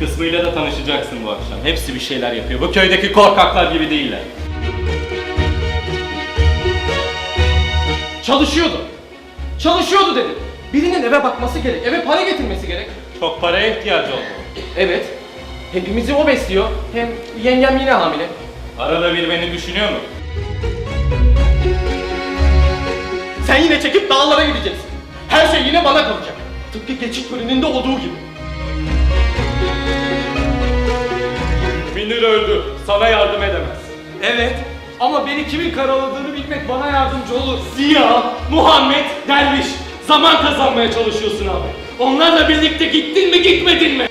grubuyla da tanışacaksın bu akşam. Hepsi bir şeyler yapıyor. Bu köydeki korkaklar gibi değiller. Çalışıyordu. Çalışıyordu dedim. Birinin eve bakması gerek, eve para getirmesi gerek. Çok paraya ihtiyacı oldu. Evet. Hepimizi o besliyor. Hem yengem yine hamile. Arada bir beni düşünüyor mu? Sen yine çekip dağlara gideceksin. Her şey yine bana kalacak. Tıpkı geçit töreninde olduğu gibi. Münir öldü. Sana yardım edemez. Evet. Ama beni kimin karaladığını bilmek bana yardımcı olur. Ziya, Muhammed, Derviş. Zaman kazanmaya çalışıyorsun abi. Onlarla birlikte gittin mi gitmedin mi?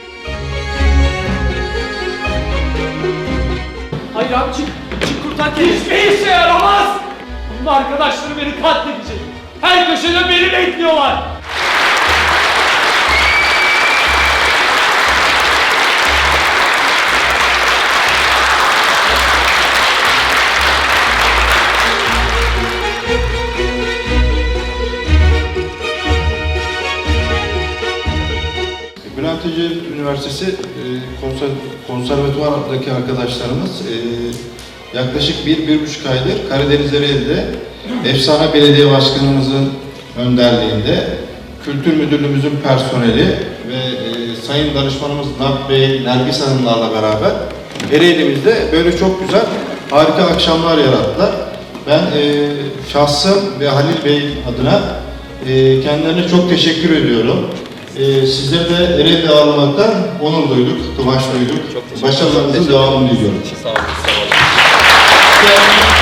Hayır abi çık. Çık kurtar kendini. Hiçbir işe yaramaz. Bunun arkadaşları beni katledecek. Her köşede beni bekliyorlar. Bülent Ecevit Üniversitesi e, konser, konservatuvardaki arkadaşlarımız e, yaklaşık bir, bir buçuk aydır Karadeniz Ereğli'de Efsane Belediye Başkanımızın önderliğinde Kültür Müdürlüğümüzün personeli ve e, Sayın Danışmanımız Nap Bey, Nergis Hanımlarla beraber Ereğli'mizde böyle çok güzel harika akşamlar yarattılar. Ben e, şahsım ve Halil Bey adına e, kendilerine çok teşekkür ediyorum. Ee, e, sizleri de Ereğli'de ağırlamaktan onur duyduk, kıvanç duyduk. Başarılarınızın devamını diliyorum. Sağ olun. Sağ olun.